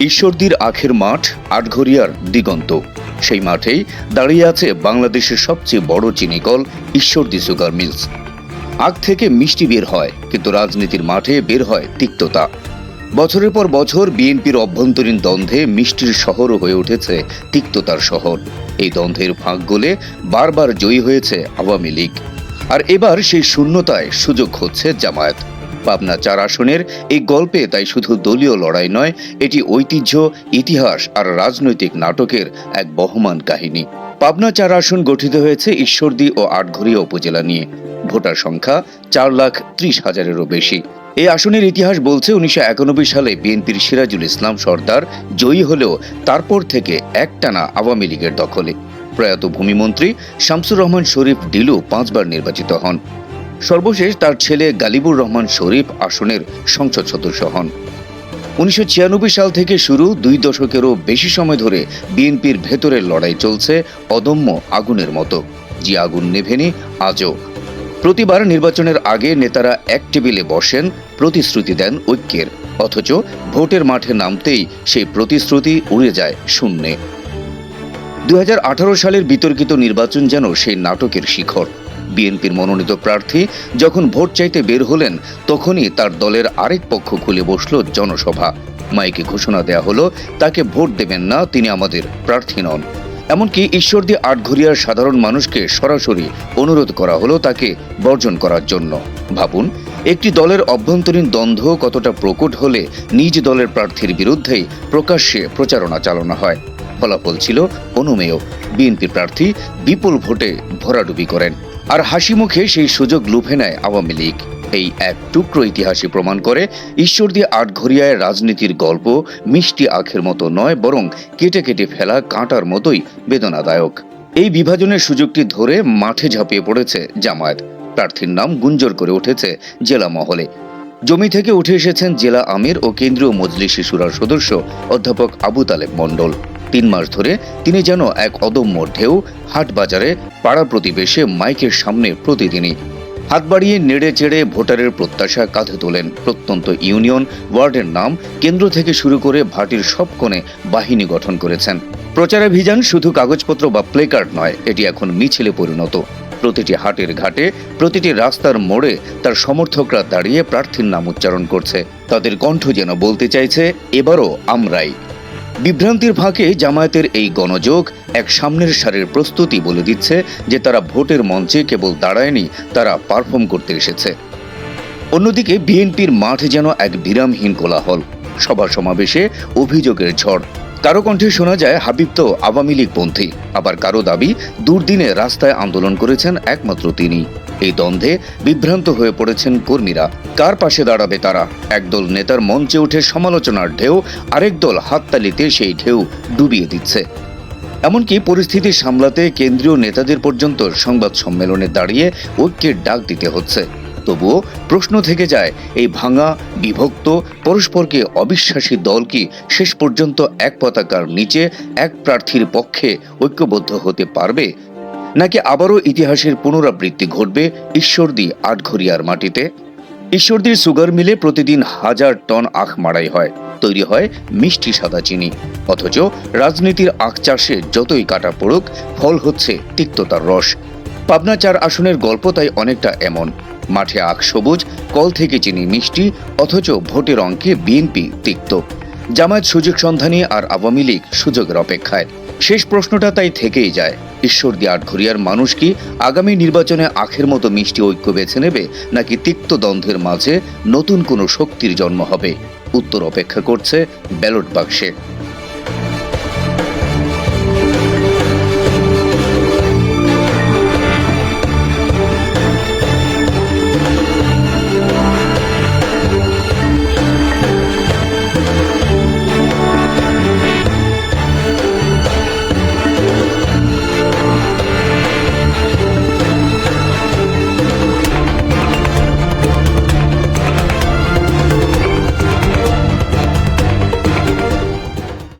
ঈশ্বরদীর আখের মাঠ আটঘরিয়ার দিগন্ত। সেই মাঠেই দাঁড়িয়ে আছে বাংলাদেশের সবচেয়ে বড় চিনিকল ঈশ্বরদী সুগার মিলস। আখ থেকে মিষ্টি বের হয়, কিন্তু রাজনীতির মাঠে বের হয় তিক্ততা। বছরের পর বছর বিএনপির অভ্যন্তরীণ দ্বন্দ্বে মিষ্টির শহরও হয়ে উঠেছে তিক্ততার শহর। এই দ্বন্দ্বের ফাঁক গলে বারবার জয়ী হয়েছে আওয়ামী লীগ। আর এবার সেই শূন্যতায় সুযোগ হচ্ছে জামায়াত। পাবনা চার আসনের। এই গল্পে তাই শুধু দলীয় লড়াই নয়, এটি ঐতিহ্য, ইতিহাস আর রাজনৈতিক নাটকের এক বহমান কাহিনী। পাবনা চার আসন গঠিত হয়েছে ঈশ্বরদী ও আটঘরিয়া উপজেলা নিয়ে। ভোটার সংখ্যা চার লাখ ত্রিশ হাজারেরও বেশি। এই আসনের ইতিহাস বলছে উনিশশো একানব্বই সালে বিএনপির সিরাজুল ইসলাম সর্দার জয়ী হলেও তারপর থেকে একটানা আওয়ামী লীগের দখলে। প্রয়াত ভূমিমন্ত্রী শামসুর রহমান শরীফ ডিলু পাঁচবার নির্বাচিত হন। সর্বশেষ তার ছেলে গালিবুর রহমান শরীফ আসনের সংসদ সদস্য হন। উনিশশো ছিয়ানব্বই সাল থেকে শুরু দুই দশকেরও বেশি সময় ধরে বিএনপির ভেতরের লড়াই চলছে অদম্য আগুনের মতো। যে আগুন নেভেনি, আজও। প্রতিবার নির্বাচনের আগে নেতারা এক টেবিলে বসেন, প্রতিশ্রুতি দেন ঐক্যের। অথচ ভোটের মাঠে নামতেই সেই প্রতিশ্রুতি উড়ে যায় শূন্যে। দু হাজার আঠারো সালের বিতর্কিত নির্বাচন যেন সেই নাটকের শিখর। বিএনপির মনোনীত প্রার্থী যখন ভোট চাইতে বের হলেন, তখনই তার দলের আরেক পক্ষ খুলে বসল জনসভা। মাইকে ঘোষণা দেয়া হলো, তাকে ভোট দেবেন না, তিনি আমাদের প্রার্থী নন। এমনকি ঈশ্বরদী আটঘরিয়ার সাধারণ মানুষকে সরাসরি অনুরোধ করা হলো তাকে বর্জন করার জন্য। ভাবুন, একটি দলের অভ্যন্তরীণ দ্বন্দ্ব কতটা প্রকট হলে নিজ দলের প্রার্থীর বিরুদ্ধেই প্রকাশ্যে প্রচারণা চালানো হয়। ফলাফল ছিল অনুমেয়। বিএনপি প্রার্থী বিপুল ভোটে ভরাডুবি করেন। আর হাসি মুখে সেই সুযোগ লুফে নেয় আওয়ামী লীগ। এই এক টুকরো ইতিহাসই প্রমাণ করে ঈশ্বরদী আটঘরিয়ায় রাজনীতির গল্প মিষ্টি আখের মতো নয়, বরং কেটে কেটে ফেলা কাঁটার মতোই বেদনাদায়ক। এই বিভাজনের সুযোগটি ধরে মাঠে ঝাঁপিয়ে পড়েছে জামায়াত। প্রার্থীর নাম গুঞ্জর করে উঠেছে জেলা মহলে। জমি থেকে উঠে এসেছেন জেলা আমির ও কেন্দ্রীয় মজলিস শিশুরার সদস্য অধ্যাপক আবু তালেব মণ্ডল। তিন মাস ধরে তিনি যেন এক অদম্য ঢেউ হাট বাজারে পাড়া প্রতিবেশে মাইকের সামনে প্রতিদিনই। হাত বাড়িয়ে নেড়ে চেড়ে ভোটারের প্রত্যাশা কাঁধে তোলেন প্রত্যন্ত ইউনিয়ন ওয়ার্ডের নাম, কেন্দ্র থেকে শুরু করে ভাটির সব কোণে বাহিনী গঠন করেছেন। প্রচারাভিযান শুধু কাগজপত্র বা প্লেকার্ড নয়, এটি এখন মিছিলে পরিণত। প্রতিটি হাটের ঘাটে, প্রতিটি রাস্তার মোড়ে তার সমর্থকরা দাঁড়িয়ে প্রার্থীর নাম উচ্চারণ করছে। তাদের কণ্ঠ যেন বলতে চাইছে, এবারও আমরাই। বিভ্রান্তির ফাঁকে জামায়াতের এই গণযোগ এক সামনের সারের প্রস্তুতি বলে দিচ্ছে যে তারা ভোটের মঞ্চে কেবল দাঁড়ায়নি, তারা পারফর্ম করতে এসেছে। অন্যদিকে বিএনপির মাঠ যেন এক বিরামহীন কোলাহল। সভা সমাবেশে অভিযোগের ঝড়। কারও কণ্ঠে শোনা যায়, হাবিব তো আওয়ামী লীগ পন্থী। আবার কারও দাবি, দুর্দিনে রাস্তায় আন্দোলন করেছেন একমাত্র তিনি। এই দ্বন্দ্বে বিভ্রান্ত হয়ে পড়েছেন কর্মীরা। কার পাশে দাঁড়াবে তারা? একদল নেতার মঞ্চে উঠে সমালোচনার ঢেউ, আরেক দল হাততালিতে সেই ঢেউ ডুবিয়ে দিচ্ছে। এমনকি পরিস্থিতি সামলাতে কেন্দ্রীয় নেতাদের পর্যন্ত সংবাদ সম্মেলনে দাঁড়িয়ে ঐক্যের ডাক দিতে হচ্ছে। তবুও প্রশ্ন থেকে যায়, এই ভাঙা, বিভক্ত, পরস্পরকে অবিশ্বাসী দল কি শেষ পর্যন্ত এক পতাকার নিচে এক প্রার্থীর পক্ষে ঐক্যবদ্ধ হতে পারবে? নাকি আবারও ইতিহাসের পুনরাবৃত্তি ঘটবে ঈশ্বরদী আটঘরিয়ার মাটিতে? ঈশ্বরদীর সুগার মিলে প্রতিদিন হাজার টন আখ মাড়াই হয়, তৈরি হয় মিষ্টি সাদা চিনি। অথচ রাজনীতির আখ চাষে যতই কাটা পড়ুক, ফল হচ্ছে তিক্ততার রস। পাবনা চার আসনের গল্প তাই অনেকটা এমন। মাঠে আখ সবুজ, কল থেকে চিনি মিষ্টি, অথচ ভোটের অঙ্কে বিএনপি তিক্ত। জামায়াত সুযোগ সন্ধানী আর আওয়ামী লীগ সুযোগের অপেক্ষায়। শেষ প্রশ্নটা তাই থেকেই যায়, ঈশ্বরদী আটঘরিয়ার মানুষ কি আগামী নির্বাচনে আখের মতো মিষ্টি ঐক্য বেছে নেবে, নাকি তিক্ত দ্বন্দ্বের মাঝে নতুন কোনো শক্তির জন্ম হবে? উত্তর অপেক্ষা করছে ব্যালট বাক্সে।